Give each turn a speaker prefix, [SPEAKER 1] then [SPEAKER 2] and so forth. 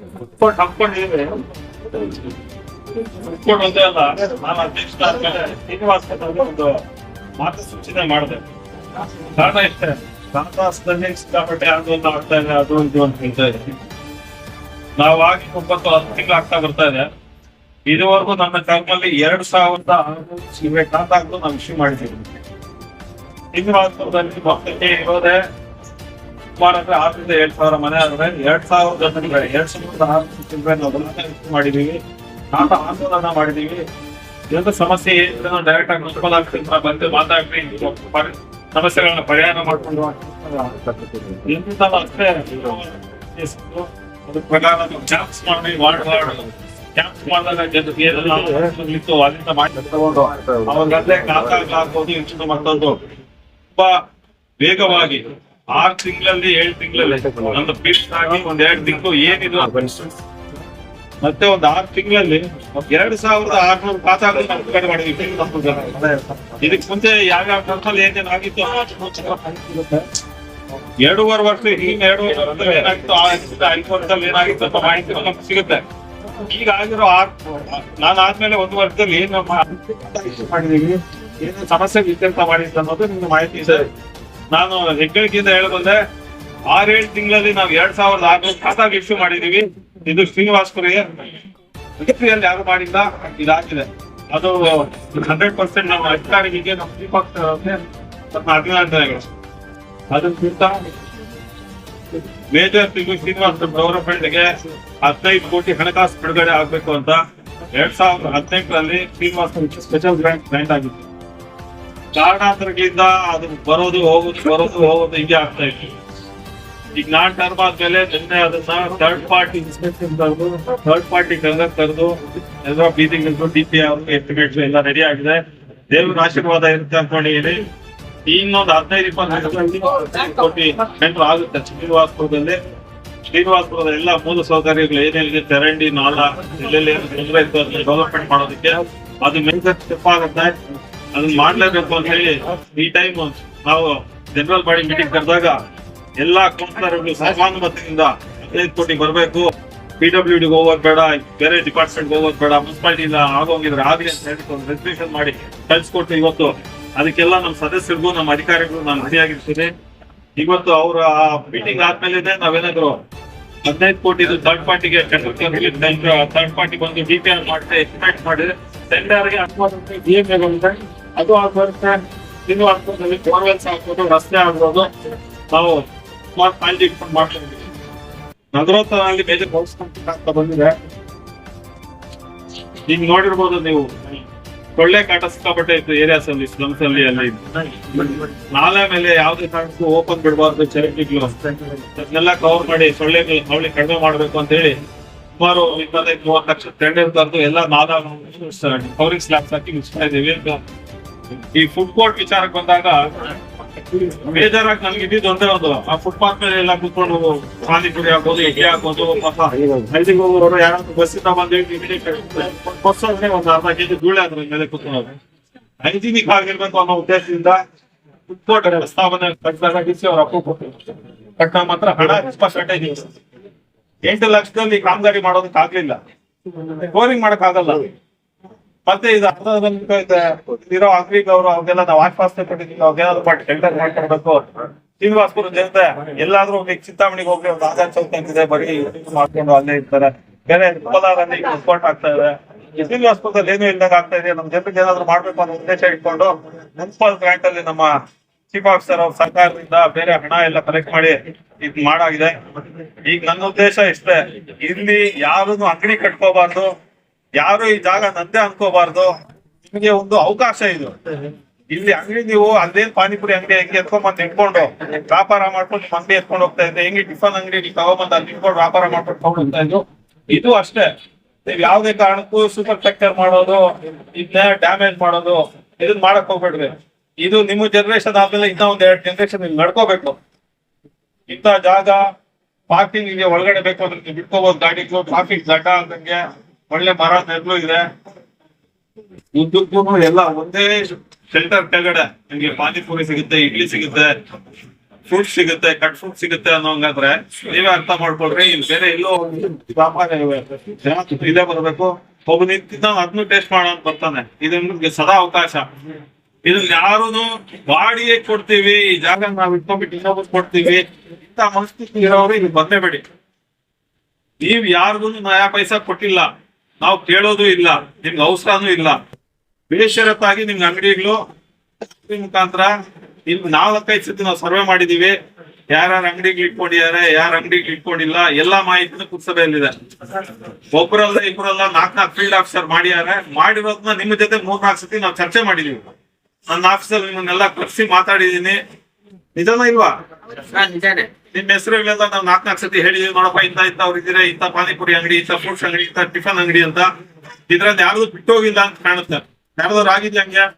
[SPEAKER 1] Footboard ಒಂದೇ ಅಲ್ಲ ನಾನು ಅಧ್ಯಕ್ಷ ಆದ್ಮೇಲೆ ಶ್ರೀನಿವಾಸ್ ಕಟ್ಟೋದು ಒಂದು ಮಾತು ಸೂಚನೆ ಮಾಡಿದೆ ಕಾರಣ ಇಷ್ಟೇ ಕನಕಾಸದಲ್ಲಿ ಸಿಕ್ಕಾಪಟ್ಟೆ ಆಂದೋಲನ ಆಗ್ತಾ ಇದೆ ಅದು ಇದು ನಾವು ಆಗಿ ಒಂಬತ್ತು ಹತ್ತು ತಿಂಗಳು ಆಗ್ತಾ ಬರ್ತಾ ಇದೆ ಇದುವರೆಗೂ ನನ್ನ ಟರ್ಮಲ್ಲಿ ಎರಡ್ ಸಾವಿರದ ಆರುನೂರು ಸಿಗರೇಟ್ ನಾನು ಇಶ್ಯೂ ಮಾಡಿದ್ದೀವಿ ಶ್ರೀನಿವಾಸಪುರದಲ್ಲಿ ಮೊತ್ತಕ್ಕೆ ಇರೋದೇ ಸುಮಾರು ಅಂದ್ರೆ ಆರರಿಂದ ಎರಡ್ ಸಾವಿರ ಮನೆ ಆದ್ರೆ ಎರಡ್ ಸಾವಿರದ ಎರಡ್ ಸಾವಿರದ ಆರು ಮಾಡಿದೀವಿ. ನಾಟ ಆಂದೋಲನ ಮಾಡಿದೀವಿ. ಇದೊಂದು ಸಮಸ್ಯೆ ಏನಿದ್ರೆ ಡೈರೆಕ್ಟ್ ಆಗಿ ಮುನ್ಸಿಪಲ್ ಆಫೀಸ್ ಬಂದು ಮಾತಾಡಿ ಸಮಸ್ಯೆಗಳನ್ನ ಪರಿಹಾರ ಮಾಡ್ಕೊಂಡು ಅಷ್ಟೇ. ಅದ್ರ ಪ್ರಕಾರ ಮಾಡಿ ವಾರ್ಡ್ ವಾರ್ಡ್ ಮಾಡಿ ತಗೊಂಡು ಮತ್ತೊಂದು. ತುಂಬಾ ವೇಗವಾಗಿ ಆರು ತಿಂಗಳಲ್ಲಿ ಏಳು ತಿಂಗಳಲ್ಲಿ ಒಂದು ಫಿಕ್ಸ್ ಆಗಿ ಒಂದ್ ಎರಡು ತಿಂಗಳು ಏನಿದು ಮತ್ತೆ ಒಂದ್ ಆರ್ ತಿಂಗಳಲ್ಲಿ ಎರಡ್ ಸಾವಿರದ ಆರ್ನೂರು ಖಾತಾಗಳು ನಾವು ಮಾಡಿದ್ವಿ. ಇದಕ್ ಮುಂಚೆ ಯಾವ್ಯಾವ ಖರ್ಚಲ್ಲಿ ಏನೇನ್ ಆಗಿತ್ತು? ಎರಡೂವರೆ ವರ್ಷ ಈಗ ಎರಡೂವರೆ ವರ್ಷದಲ್ಲಿ ಏನಾಗಿತ್ತು? ಐದು ವರ್ಷದಲ್ಲಿ ಏನಾಗಿತ್ತು ಅಂತ ಮಾಹಿತಿ ನಮ್ಗೆ ಸಿಗುತ್ತೆ. ಈಗ ಆಗಿರೋ ಆರ್ ನಾನು ಆದ್ಮೇಲೆ ಒಂದು ವರ್ಷದಲ್ಲಿ ಏನು ಮಾಡಿದೀವಿ? ಏನು ಸಮಸ್ಯೆ ಇತ್ಯರ್ಥ ಮಾಡಿದ್ದು ಅನ್ನೋದು ನಿಮ್ಗೆ ಮಾಹಿತಿ ಇದೆ. ನಾನು ಹೆಗ್ಗಳಿಕೆಯಿಂದ ಹೇಳಬಲ್ಲೆ ಆರೇಳು ತಿಂಗಳಲ್ಲಿ ನಾವು ಎರಡ್ ಸಾವಿರದ ಆರು ಖಾತಾ ಇಶ್ಯೂ ಮಾಡಿದೀವಿ ಇದು ಶ್ರೀನಿವಾಸ್ಪುರಿಗೆ ಉಡುಪಿಯಲ್ಲಿ ಯಾರು ಮಾಡಿಲ್ಲ, ಇದಾಗಿದೆ. ಅದು ಹಂಡ್ರೆಡ್ ಪರ್ಸೆಂಟ್ ನಮ್ಮ ಅಧಿಕಾರಿಗಳಿಗೆ ನಮ್ಮ ದೀಪಕ್ ಅಭಿನಂದನೆಗಳು. ಅದಕ್ಕಿಂತ ಮೇಜರ್ ತಿಂಗಳು ಶ್ರೀನಿವಾಸ ಗೌರವಪೇಟೆಗೆ ಹದಿನೈದು ಕೋಟಿ ಹಣಕಾಸು ಬಿಡುಗಡೆ ಆಗ್ಬೇಕು ಅಂತ ಎರಡ್ ಸಾವಿರದ ಹದಿನೆಂಟರಲ್ಲಿ ಶ್ರೀನಿವಾಸ ಸ್ಪೆಷಲ್ ಗ್ರಾಂಟ್ ಗ್ರಾಂಟ್ ಆಗಿತ್ತು. ಕಾರಣಾಂತರಗಳಿಂದ ಅದು ಬರೋದು, ಹೋಗೋದು ಬರೋದು, ಹೋಗೋದು ಹಿಂಗೆ ಆಗ್ತಾ ಇತ್ತು. ಈಗ ನಾನ್ ಟರ್ಮ್ ಆದ್ಮೇಲೆ ನಿನ್ನೆ ಅದನ್ನ ಥರ್ಡ್ ಪಾರ್ಟಿ ಇನ್ಸ್ಪೆಕ್ಷನ್ ತರದು ಥರ್ಡ್ ಪಾರ್ಟಿ ಕರೆದ ತರದು ಎಲ್ಲ ಬೀದಿಂಗ್ ಡಿ ಪಿ ಅವ್ರಿಗೆ ಎಸ್ಟಿಮೇಟ್ಸ್ ಎಲ್ಲ ರೆಡಿ ಆಗಿದೆ. ದೇವ್ರ ಆಶೀರ್ವಾದ ಇರುತ್ತೆ ಅನ್ಕೊಂಡಿದ್ದೀನಿ ಇನ್ನೊಂದು ಹದಿನೈದು, ಇಪ್ಪತ್ತು ಸೆಂಟರ್ ಆಗುತ್ತೆ. ಶ್ರೀನಿವಾಸಪುರದಲ್ಲಿ. ಶ್ರೀನಿವಾಸಪುರದ ಎಲ್ಲ ಮೂಲ ಸೌಕರ್ಯಗಳು ಏನೇನಿದೆ, ಚರಂಡಿ, ನಾಲ, ಎಲ್ಲೆಲ್ಲಿ, ತೊಂದರೆ ಡೆವಲಪ್ಮೆಂಟ್ ಮಾಡೋದಕ್ಕೆ ಅದು ಮೇಜರ್ ಸ್ಟೆಪ್ ಆಗುತ್ತೆ. ಅದನ್ನ ಮಾಡ್ಲೇಬೇಕು ಅಂತ ಹೇಳಿ ಈ ಟೈಮ್ ನಾವು ಜನರಲ್ ಬಾಡಿ ಮೀಟಿಂಗ್ ಕರೆದಾಗ ಎಲ್ಲಾ ಕೌನ್ಸಿಲರ್ಗಳು ಸಹಾನುಮತಿಯಿಂದ ಹದಿನೈದು ಕೋಟಿ ಬರಬೇಕು. ಪಿ ಡಬ್ಲ್ಯೂ ಹೋಗೋದು ಬೇಡ, ಬೇರೆ ಡಿಪಾರ್ಟ್ಮೆಂಟ್ ಹೋಗೋದು ಬೇಡ, ಮುನ್ಸಿಪಾಲಿಟಿಯಿಂದ ಆಗೋಗಿದ್ರೆ ಆಗಲಿ ಅಂತ ಹೇಳಿ ಒಂದು ರೆಸಲ್ಯೂಷನ್ ಮಾಡಿ ಕಳ್ಸಿಕೊಟ್ಟು ಇವತ್ತು ಅದಕ್ಕೆಲ್ಲ ನಮ್ಮ ಸದಸ್ಯರಿಗೂ, ನಮ್ಮ ಅಧಿಕಾರಿಗಳು ನಾನು ರೆಡಿಯಾಗಿರ್ತೀನಿ ಇವತ್ತು ಅವರ ಮೀಟಿಂಗ್ ಆದ್ಮೇಲೆ ನಾವೇನಾದ್ರು ಹದಿನೈದು ಕೋಟಿ ಥರ್ಡ್ ಪಾರ್ಟಿಗೆ ಥರ್ಡ್ ಪಾರ್ಟಿ ಬಂದು ಡಿಪಿಆರ್ ಮಾಡಿದ್ರೆ ಎಸ್ಟಿಮೇಟ್ ಮಾಡಿದ್ರೆ ಟೆಂಡರ್ಗೆ ಎ ಅದು ಆಗ್ಬರುತ್ತೆ ಇನ್ನು ಆಗ್ಬೋದು ಬೋರ್ವೆಲ್ಸ್ ಆಗ್ಬೋದು ರಸ್ತೆ ಆಗ್ಬೋದು. ನಾವು ಸ್ಮಾರ್ಟ್ ಪಾಯಿಂಟ್ ಇಟ್ಕೊಂಡು ಮಾಡ್ತಾ ಇದ್ದೀವಿ. ನಗರೋತ್ತರಲ್ಲಿ ಮೇಜರ್ ಬಳಸ್ಕೊಂತ ಬಂದಿದೆ ಈಗ ನೋಡಿರ್ಬೋದು ನೀವು. ಸೊಳ್ಳೆ ಕಾಟ ಸಿಕ್ಕಾಪಟ್ಟೆ ಇತ್ತು ಏರಿಯಾಸ್ ಅಲ್ಲಿ ಸ್ಲಮ್ಸ್ ಅಲ್ಲಿ ಎಲ್ಲ ಇತ್ತು ನಾಲೆ ಮೇಲೆ ಯಾವ್ದೇ ಕಾರಣಕ್ಕೂ ಓಪನ್ ಬಿಡಬಾರ್ದು ಚರಂಡಿಗಳು. ಅದನ್ನೆಲ್ಲ ಕವರ್ ಮಾಡಿ ಸೊಳ್ಳೆಗಳು ಅವಳಿ ಕಡಿಮೆ ಮಾಡ್ಬೇಕು ಅಂತ ಹೇಳಿ ಸುಮಾರು ಇಪ್ಪತ್ತೈದು ಮೂವತ್ತು ಲಕ್ಷ ಟೆಂಡರ್ ತರದು ಎಲ್ಲ ನಾದ ಕವರಿಂಗ್ ಸ್ಲಾಬ್ಸ್ ಹಾಕಿ ಮುಗಿಸ್ತಾ ಇದೀವಿ ಈ ಫುಡ್ ಕೋರ್ಟ್ ವಿಚಾರಕ್ಕೆ ಬಂದಾಗ ಬೇಜಾರಾಗಿ ನನ್ಗೆ ಇದ್ದಿದ್ದು ಒಂದೇ ಆ ಫುಟ್ಪಾತ್ ಮೇಲೆ ಎಲ್ಲ ಕುತ್ಕೊಂಡು ಪಾನಿಪುರಿ ಹಾಕೋದು ಇಡ್ಲಿ ಹಾಕೋದು ಹೈದಿಗೆ ಹೋಗೋರು ಯಾರಾದ್ರೂ ಬಸ್ಸಿಂದ ಬಂದು ಬಸ್ ಅಂದ್ರೆ ಒಂದು ಅರ್ಧ ಕೆಜಿ ಧೂಳೆ ಅದ್ರ ಮೇಲೆ ಕುತ್ಕೊಳ್ಳೋದು. ಹೈಜಿನಿಕ್ ಆಗಿರ್ಬೇಕು ಅನ್ನೋ ಉದ್ದೇಶದಿಂದ ಫುಡ್ ಕೋರ್ಟ್ ಪ್ರಸ್ತಾವನೆ ಕಟ್ಟಿಸಿ ಅವ್ರ ಅಪ್ಪ ಕೊಟ್ಟು ಕಟ್ಟ ಮಾತ್ರ ಹಣ ತುಂಬ ಶಾರ್ಟೇಜ್ ಇದೆ ಎಂಟು ಲಕ್ಷದಲ್ಲಿ ಕಾಮಗಾರಿ ಮಾಡೋದಕ್ಕೆ ಆಗ್ಲಿಲ್ಲ. ಬೋರಿಂಗ್ ಮಾಡಕ್ ಆಗಲ್ಲ ಮತ್ತೆ ಇದು ಅರ್ಧದಲ್ಲಿ ಇದೆ. ಇರೋ ಅವರು ಅವ್ರಿಗೆಲ್ಲ ನಾವು ಆಶ್ವಾಸನೆ ಕೊಟ್ಟಿದ್ದೀವಿ. ಅವ್ರಿಗೇನಾದ್ರು ಮಾಡಿ ಟೆಂಡರ್ ಮಾಡ್ಕೊಡ್ಬೇಕು. ಶ್ರೀನಿವಾಸ್ಪುರ ಜನತೆ ಎಲ್ಲಾದ್ರೂ ಈಗ ಚಿಂತಾಮಣಿಗೆ ಹೋಗಿ ಒಂದು ಆಧಾರ್ ಚೌಕ ಅಂತಿದೆ. ಬರೀ ಇದು ಮಾಡ್ಕೊಂಡು ಅಲ್ಲೇ ಇರ್ತಾರೆ. ಬೇರೆ ಕೋಲಾರಲ್ಲಿ ಸ್ಪೋರ್ಟ್ ಆಗ್ತಾ ಇದೆ. ಶ್ರೀನಿವಾಸ್ಪುರದಲ್ಲಿ ಏನೂ ಇಲ್ದಂಗ ಆಗ್ತಾ ಇದೆ. ನಮ್ಮ ಜನರಿಗೆ ಏನಾದ್ರು ಮಾಡ್ಬೇಕು ಅನ್ನೋ ಉದ್ದೇಶ ಇಟ್ಕೊಂಡು ಮುನ್ಸಿಪಾಲ್ ಗ್ರಾಂಟ್ ಅಲ್ಲಿ ನಮ್ಮ ಚೀಫ್ ಆಫೀಸರ್ ಅವ್ರ ಸರ್ಕಾರದಿಂದ ಬೇರೆ ಹಣ ಎಲ್ಲ ಕಲೆಕ್ಟ್ ಮಾಡಿ ಇದ್ ಮಾಡಾಗಿದೆ. ಈಗ ನನ್ನ ಉದ್ದೇಶ ಇಷ್ಟೇ. ಇಲ್ಲಿ ಯಾರು ಅಂಗಡಿ ಕಟ್ಕೋಬಾರ್ದು. ಯಾರು ಈ ಜಾಗ ನಂದೇ ಅನ್ಕೋಬಾರ್ದು. ನಿಮ್ಗೆ ಒಂದು ಅವಕಾಶ ಇದು. ಇಲ್ಲಿ ಅಂಗಡಿ ನೀವು ಅಲ್ಲೇನ್ ಪಾನಿಪುರಿ ಅಂಗಡಿ ಹೆಂಗೆ ಎತ್ಕೊಂಡ್ಬಂದು ಇಟ್ಕೊಂಡು ವ್ಯಾಪಾರ ಮಾಡ್ಕೊಂಡು ನಿಮ್ಮ ಅಂಗಡಿ ಎತ್ಕೊಂಡು ಹೋಗ್ತಾ ಇದ್ದೆ ಹೆಂಗೆ ಟಿಫನ್ ಅಂಗಡಿ ನೀವು ತಗೊಂಬಂದು ಅಲ್ಲಿ ಇಟ್ಕೊಂಡು ವ್ಯಾಪಾರ ಮಾಡ್ಕೊಂಡು ತಗೊಂಡು ಹೋಗ್ತಾ ಇದ್ರು? ಇದು ಅಷ್ಟೇ. ನೀವ್ ಯಾವ್ದೇ ಕಾರಣಕ್ಕೂ ಸೂಪರ್ ಸ್ಟ್ರಕ್ಚರ್ ಮಾಡೋದು ಇದನ್ನ ಡ್ಯಾಮೇಜ್ ಮಾಡೋದು ಇದನ್ನ ಮಾಡಕ್ ಹೋಗ್ಬೇಡ್ರಿ. ಇದು ನಿಮ್ಮ ಜನರೇಷನ್ ಆದ್ಮೇಲೆ ಇನ್ನ ಒಂದ್ ಎರಡು ಜನರೇಷನ್ ನಿಮ್ಗೆ ನಡ್ಕೋಬೇಕು. ಇಂಥ ಜಾಗ ಪಾರ್ಕಿಂಗ್ ಇದೆ ಒಳಗಡೆ ಬೇಕು ಅಂದ್ರೆ ನೀವು ಬಿಟ್ಕೋಬಹುದು ಗಾಡಿಗಳು ಟ್ರಾಫಿಕ್ ದಡ್ಡ ಅಂದಂಗೆ. ಒಳ್ಳೆ ಮರ ನೆರಳು ಇದೆ. ಉದ್ದಕ್ಕೂ ಎಲ್ಲ ಒಂದೇ ಶೆಲ್ಟರ್ ಕೆಳಗಡೆ ನಿಮ್ಗೆ ಪಾನಿಪುರಿ ಸಿಗುತ್ತೆ, ಇಡ್ಲಿ ಸಿಗುತ್ತೆ ಫ್ರೂಟ್ ಸಿಗುತ್ತೆ ಕಟ್ ಫ್ರೂಟ್ ಸಿಗುತ್ತೆ ಅನ್ನೋ ಹಂಗಾದ್ರೆ ನೀವೇ ಅರ್ಥ ಮಾಡ್ಕೊಳ್ರಿ. ಇಲ್ಲಿ ಬೇರೆ ಎಲ್ಲೋ ವ್ಯಾಪಾರ. ಜನ ಇಲ್ಲೇ ಬರ್ಬೇಕು. ಒಬ್ಬ ನಿಂತಿದ್ದ ಅದನ್ನು ಟೇಸ್ಟ್ ಮಾಡೋ ಅಂತ ಬರ್ತಾನೆ. ಇದು ಸದಾ ಅವಕಾಶ. ಇದನ್ನ ಯಾರುನು ಬಾಡಿಗೆ ಕೊಡ್ತೀವಿ, ಈ ಜಾಗ ನಾವ್ ಇಟ್ಕೊಂಡ್ಬಿಟ್ಟು ಇನ್ನೊಬ್ಬರು ಕೊಡ್ತೀವಿ. ಇಂತ ಮನಸ್ಥಿತಿ ಇರೋರು ಇಲ್ಲಿ ಬಂದೇ ಬೇಡಿ. ನೀವ್ ಯಾರಿಗೂ ನಯಾ ಪೈಸಾ ಕೊಟ್ಟಿಲ್ಲ. ನಾವು ಕೇಳೋದು ಇಲ್ಲ, ನಿಮ್ಗೆ ಅವಸರನೂ ಇಲ್ಲ. ಬೇಷರತ್ತಾಗಿ ನಿಮ್ಗೆ ಅಂಗಡಿಗಳು ಮುಖಾಂತರ ಇಲ್ಲಿ ನಾಲ್ಕೈದು ಸತಿ ನಾವು ಸರ್ವೆ ಮಾಡಿದೀವಿ. ಯಾರ್ಯಾರ ಅಂಗಡಿಗೆ ಇಟ್ಕೊಂಡಿದ್ದಾರೆ, ಯಾರ ಅಂಗಡಿಗೆ ಇಟ್ಕೊಂಡಿಲ್ಲ, ಎಲ್ಲಾ ಮಾಹಿತಿನೂ ಪುರಸಭೆಯಲ್ಲಿದೆ ಒಬ್ಬರಲ್ಲ ಇಬ್ಬರಲ್ಲ ನಾಲ್ಕ್ ನಾಲ್ಕು ಫೀಲ್ಡ್ ಆಫೀಸರ್ ಮಾಡಿದ್ದಾರೆ. ಮಾಡಿರೋದನ್ನ ನಿಮ್ಮ ಜೊತೆ ಮೂರ್ ನಾಲ್ಕು ಸತಿ ನಾವು ಚರ್ಚೆ ಮಾಡಿದೀವಿ. ನನ್ನ ಆಫೀಸಲ್ಲಿ ನಿಮ್ಮನ್ನೆಲ್ಲ ಕರ್ಸಿ ಮಾತಾಡಿದೀನಿ ನಿಜನ ಇಲ್ವಾ? ನಿಮ್ ಹೆಸರುಗಳೆಲ್ಲ ನಾವ್ ನಾಕ್ ನಾಲ್ಕು ಸತಿ ಹೇಳಿದೀವಿ ನೋಡಪ್ಪ ಇಂತ ಇಂತ ಅವ್ರಿದ್ದೀರಾ ಇಂತ ಪಾನಿಪುರಿ ಅಂಗಡಿ ಇಂತ ಫ್ರೂಟ್ಸ್ ಅಂಗಡಿ ಇಂತ ಟಿಫನ್ ಅಂಗಡಿ ಅಂತ. ಇದ್ರಲ್ಲಿ ಬಿಟ್ಟು ಹೋಗಿಲ್ಲ ಅಂತ ಕಾಣುತ್ತೆ. ಯಾರ್ದಾರು ಆಗಿದ್ಯಾ ಹಂಗೆ?